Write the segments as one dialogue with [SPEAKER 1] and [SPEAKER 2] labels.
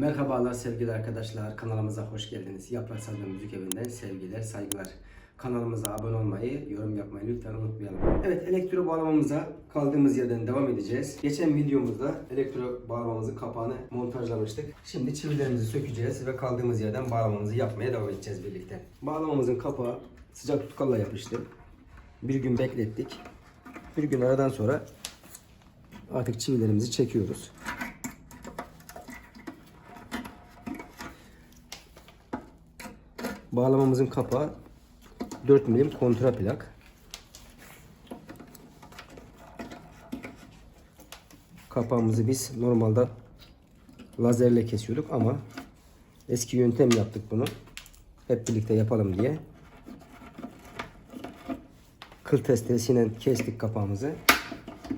[SPEAKER 1] Merhabalar sevgili arkadaşlar. Kanalımıza hoş geldiniz. Yaprak Saz ve Müzik Evi'nden sevgiler, saygılar. Kanalımıza abone olmayı, yorum yapmayı lütfen unutmayalım. Evet, elektro bağlamamıza kaldığımız yerden devam edeceğiz. Geçen videomuzda elektro bağlamamızın kapağını montajlamıştık. Şimdi çivilerimizi sökeceğiz ve kaldığımız yerden bağlamamızı yapmaya devam edeceğiz birlikte. Bağlamamızın kapağı sıcak tutkalla yapıştı. Bir gün beklettik. Bir gün aradan sonra artık çivilerimizi çekiyoruz. Bağlamamızın kapağı 4 milim kontra plak. Kapağımızı biz normalde lazerle kesiyorduk ama eski yöntem yaptık bunu. Hep birlikte yapalım diye. Kıl testeresiyle kestik kapağımızı.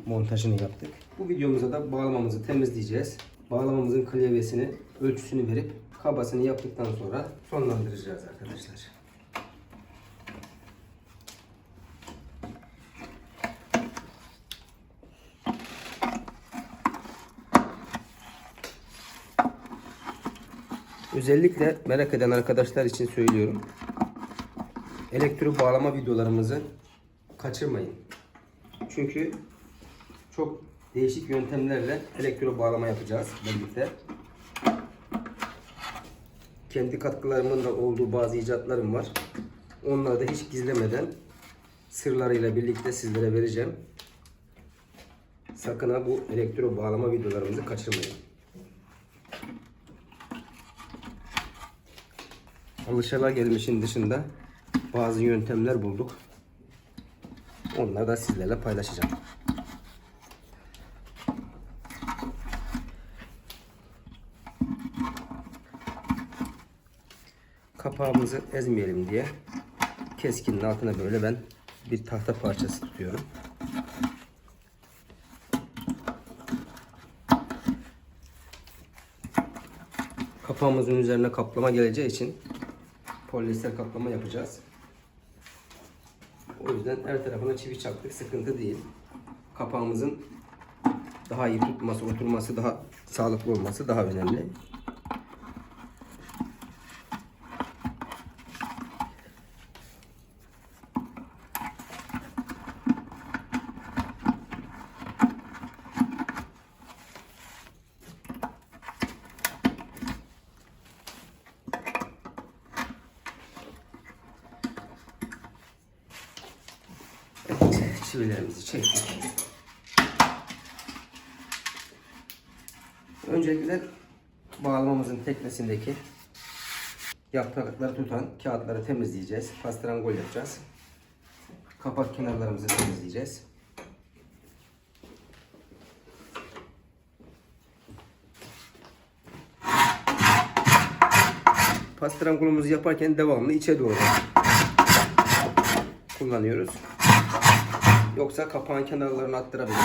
[SPEAKER 1] Montajını yaptık. Bu videomuzda da bağlamamızı temizleyeceğiz. Bağlamamızın klavyesini, ölçüsünü verip kabasını yaptıktan sonra sonlandıracağız arkadaşlar. Özellikle merak eden arkadaşlar için söylüyorum. Elektro bağlama videolarımızı kaçırmayın. Çünkü çok değişik yöntemlerle elektro bağlama yapacağız birlikte. Kendi katkılarımın da olduğu bazı icatlarım var. Onları da hiç gizlemeden sırlarıyla birlikte sizlere vereceğim. Sakın ha bu elektro bağlama videolarımızı kaçırmayın. Alışılagelmişin dışında bazı yöntemler bulduk. Onları da sizlerle paylaşacağım. Kapağımızı ezmeyelim diye keskinin altına böyle ben bir tahta parçası tutuyorum. Kapağımızın üzerine kaplama geleceği için polyester kaplama yapacağız. O yüzden her tarafına çivi çaktık. Sıkıntı değil. Kapağımızın daha iyi tutması, oturması, daha sağlıklı olması daha önemli. Evet, çivilerimizi çektik. Öncelikle bağlamamızın teknesindeki yaprakları tutan kağıtları temizleyeceğiz. Pastrangol yapacağız. Kapak kenarlarımızı temizleyeceğiz. Pastrangolumuzu yaparken devamlı içe doğru kullanıyoruz. Yoksa kapağın kenarlarını attırabilir.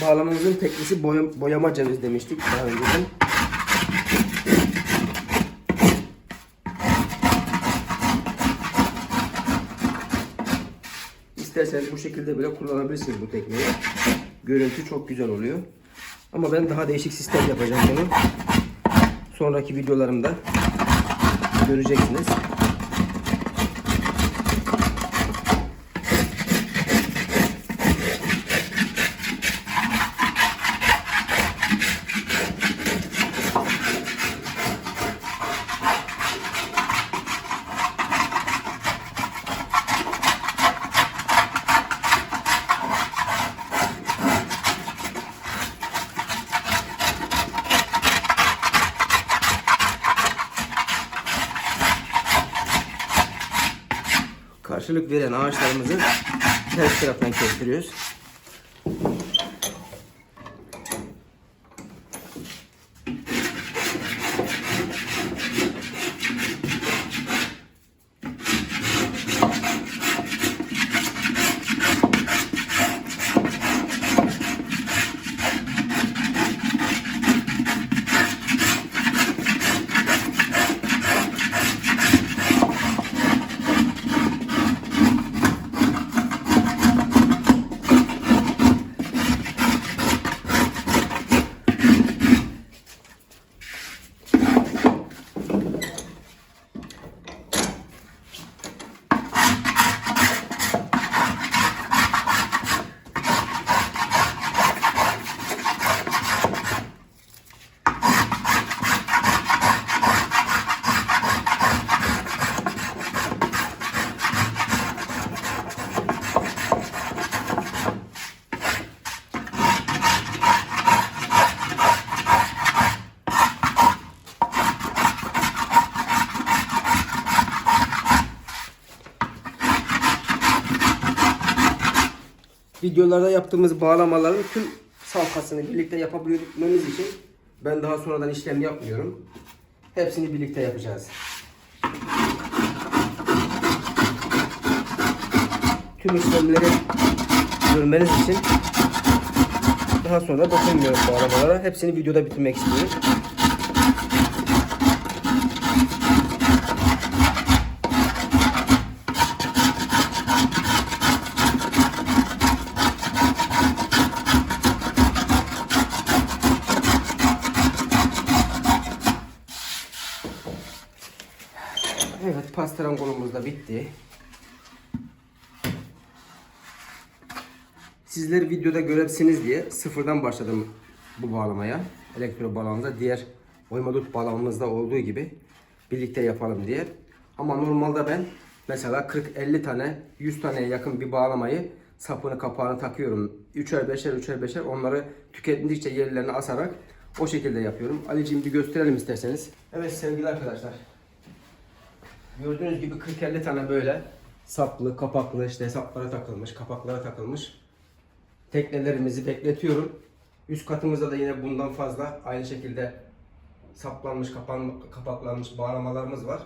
[SPEAKER 1] Bağlamamızın teknisi boya, boyama ceviz demiştik daha önceden. İsterseniz bu şekilde bile kullanabilirsiniz bu tekneyi. Görüntü çok güzel oluyor. Ama ben daha değişik sistem yapacağım bunu. Sonraki videolarımda göreceksiniz. Karşılık veren ağaçlarımızı ters taraftan kestiriyoruz. Videolarda yaptığımız bağlamaların tüm safhasını birlikte yapabilmemiz için ben daha sonradan işlem yapmıyorum. Hepsini birlikte yapacağız. Tüm işlemleri görmeniz için daha sonra dokunmuyorum bağlamalara. Hepsini videoda bitirmek istiyorum. Evet, pastrangolumuz da bitti. Sizler videoda görebilirsiniz diye sıfırdan başladım bu bağlamaya. Elektro bağlamamıza diğer oyma dut olduğu gibi birlikte yapalım diye. Ama normalde ben mesela 40-50 tane 100 taneye yakın bir bağlamayı sapını kapağını takıyorum. Üçer beşer üçer beşer onları tüketildikçe yerlerine asarak o şekilde yapıyorum. Ali'ciğim bir gösterelim isterseniz. Evet sevgili arkadaşlar. Gördüğünüz gibi 40-50 tane böyle saplı, kapaklı işte saplara takılmış, kapaklara takılmış teknelerimizi bekletiyorum. Üst katımızda da yine bundan fazla aynı şekilde saplanmış, kapan, kapaklanmış bağlamalarımız var.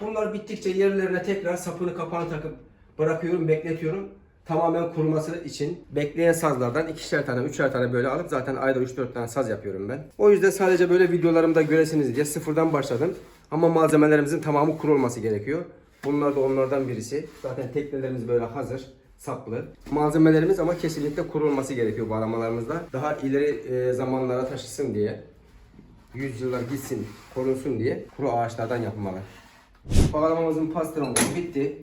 [SPEAKER 1] Bunlar bittikçe yerlerine tekrar sapını kapağını takıp bırakıyorum, bekletiyorum. Tamamen kuruması için bekleyen sazlardan ikişer tane, üçer tane böyle alıp zaten ayda 3-4 tane saz yapıyorum ben. O yüzden sadece böyle videolarımda göresiniz diye sıfırdan başladım. Ama malzemelerimizin tamamı kuru olması gerekiyor. Bunlar da onlardan birisi. Zaten teknelerimiz böyle hazır saplı. Malzemelerimiz ama kesinlikle kuru olması gerekiyor bağlamalarımızda. Daha ileri e, zamanlara taşısın diye, yüzyıllar gitsin, korunsun diye kuru ağaçlardan yapmalı. Bağlamamızın pastırması bitti.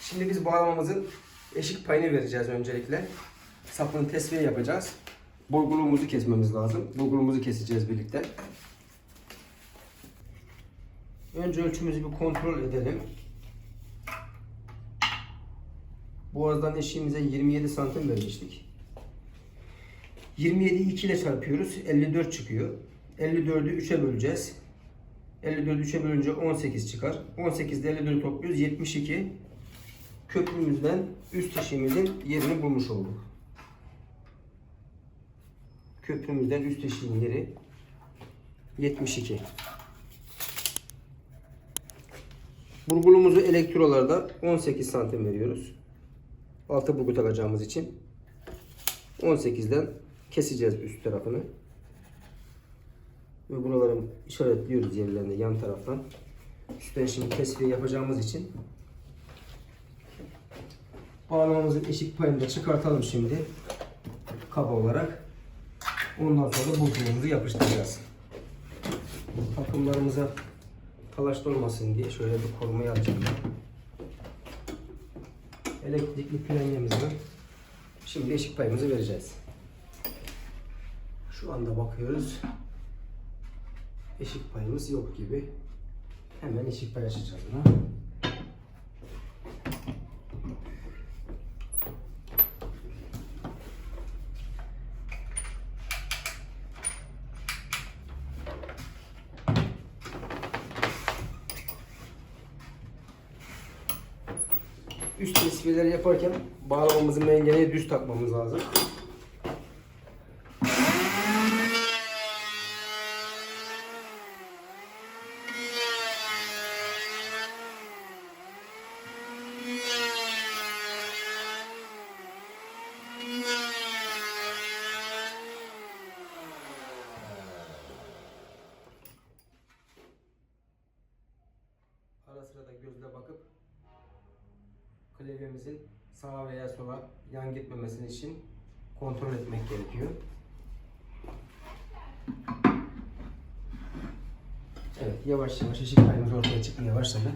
[SPEAKER 1] Şimdi biz bağlamamızın eşik payını vereceğiz öncelikle. Sapını tesviye yapacağız. Bulgurumuzu kesmemiz lazım. Bulgurumuzu keseceğiz birlikte. Önce ölçümüzü bir kontrol edelim. Boğazdan eşiğimize 27 santim vermiştik. 27'yi 2 ile çarpıyoruz. 54 çıkıyor. 54'ü 3'e böleceğiz. 54'ü 3'e bölünce 18 çıkar. 18'de 54'ü topluyoruz. 72. Köprümüzden üst eşiğimizin yerini bulmuş olduk. Köprümüzden üst eşiğin yeri 72. Burgulumuzu elektrolarda 18 santim veriyoruz. Altı burgu takacağımız için 18'den keseceğiz üst tarafını. Ve buraları işaretliyoruz yerlerinde yan taraftan. Üstten şimdi tesviye yapacağımız için bağlamamızın eşik payını da çıkartalım şimdi kaba olarak. Ondan sonra burgumuzu yapıştıracağız. Takımlarımıza talaşlı olmasın diye şöyle bir koruma yapacağım. Elektrikli planyemizden şimdi eşik payımızı vereceğiz. Şu anda bakıyoruz. Eşik payımız yok gibi. Hemen eşik pay açacağız. Tesviyeleri yaparken bağlamamızı mengeneye düz takmamız lazım. Ara sıra da gözle bakıp klavyemizin sağa veya sola yan gitmemesi için kontrol etmek gerekiyor. Evet yavaş yavaş ışık kaymamız ortaya çıkmaya başladı.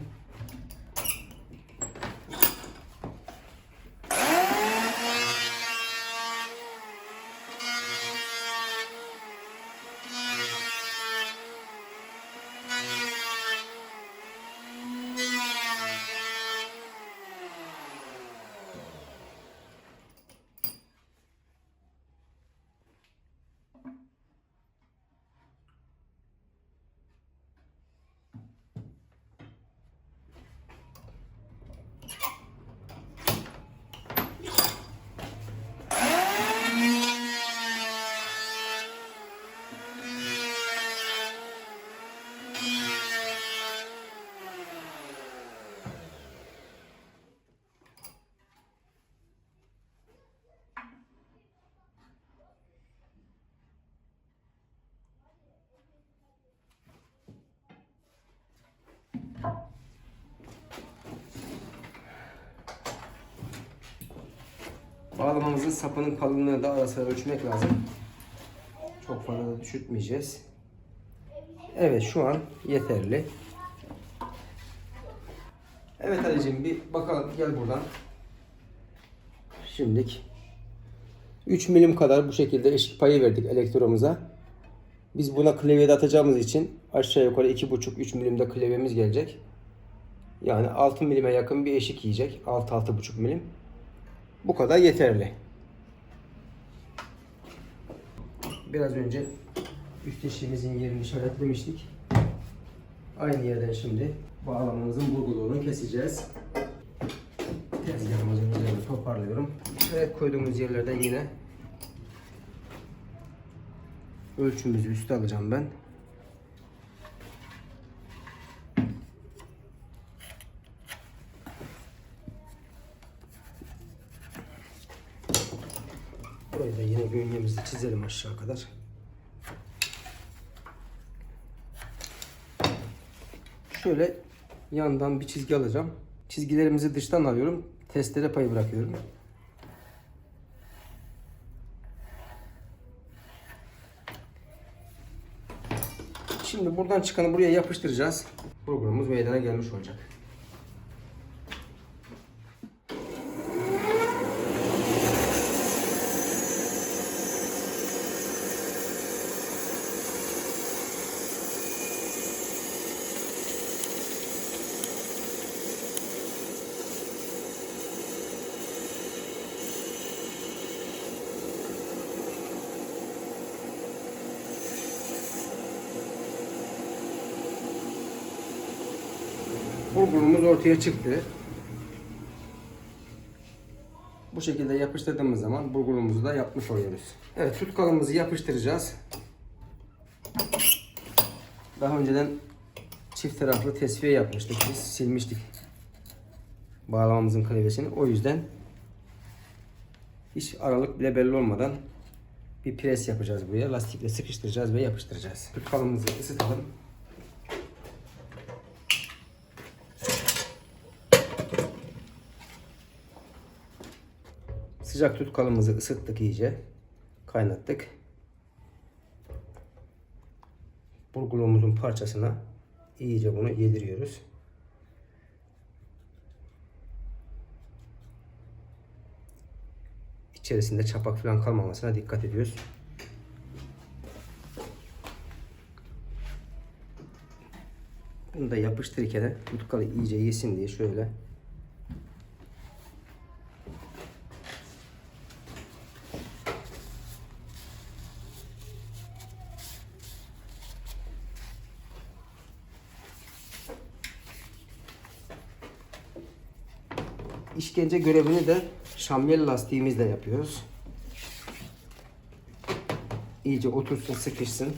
[SPEAKER 1] Bağlamamızın sapının kalınlığını da ara ölçmek lazım. Çok fazla düşürtmeyeceğiz. Evet şu an yeterli. Evet Ali'ciğim bir bakalım gel buradan. Şimdilik 3 milim kadar bu şekilde eşik payı verdik elektromuza. Biz buna klavyede atacağımız için aşağı yukarı 2,5-3 milimde klavyemiz gelecek. Yani 6 milime yakın bir eşik yiyecek. 6-6,5 milim. Bu kadar yeterli. Biraz önce üst eşiğimizin yerini işaretlemiştik. Aynı yerden şimdi bağlamamızın burguluğunu keseceğiz. Tezgahımızın üzerini toparlıyorum. Ve koyduğumuz yerlerden yine ölçümüzü üste alacağım ben. Burayı da yine bünyemizi çizelim aşağı kadar. Şöyle yandan bir çizgi alacağım. Çizgilerimizi dıştan alıyorum. Testere payı bırakıyorum. Şimdi buradan çıkanı buraya yapıştıracağız. Programımız meydana gelmiş olacak. Bulgurumuz ortaya çıktı. Bu şekilde yapıştırdığımız zaman bulgurumuzu da yapmış oluyoruz. Evet tutkalımızı yapıştıracağız. Daha önceden çift taraflı tesviye yapmıştık biz. Silmiştik bağlamamızın klavyesini. O yüzden hiç aralık bile belli olmadan bir pres yapacağız buraya. Lastikle sıkıştıracağız ve yapıştıracağız. Tutkalımızı ısıtalım. Sıcak tutkalımızı ısıttık iyice. Kaynattık. Burgulumuzun parçasına iyice bunu yediriyoruz. İçerisinde çapak falan kalmamasına dikkat ediyoruz. Bunu da yapıştırırken tutkalı iyice yesin diye şöyle işkence görevini de şamyel lastiğimizle yapıyoruz. İyice otursun, sıkışsın.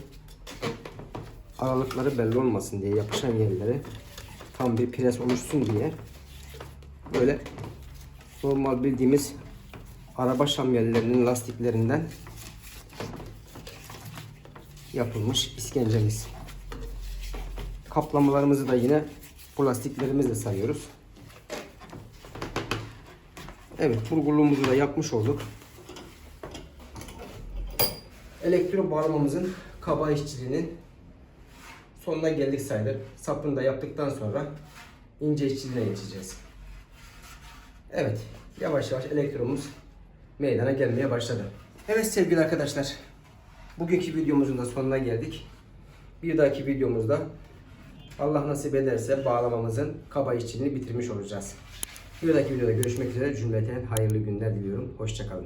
[SPEAKER 1] Aralıkları belli olmasın diye yapışan yerleri tam bir pres oluşsun diye böyle normal bildiğimiz araba şamyellerinin lastiklerinden yapılmış iskencemiz. Kaplamalarımızı da yine bu lastiklerimizle sayıyoruz. Evet, vurguluğumuzu da yapmış olduk. Elektro bağlamamızın kaba işçiliğinin sonuna geldik sayılır. Sapını da yaptıktan sonra ince işçiliğine geçeceğiz. Evet, yavaş yavaş elektromuz meydana gelmeye başladı. Evet sevgili arkadaşlar, bugünkü videomuzun da sonuna geldik. Bir dahaki videomuzda Allah nasip ederse bağlamamızın kaba işçiliğini bitirmiş olacağız. Bir videoda görüşmek üzere. Cümleten hayırlı günler diliyorum. Hoşçakalın.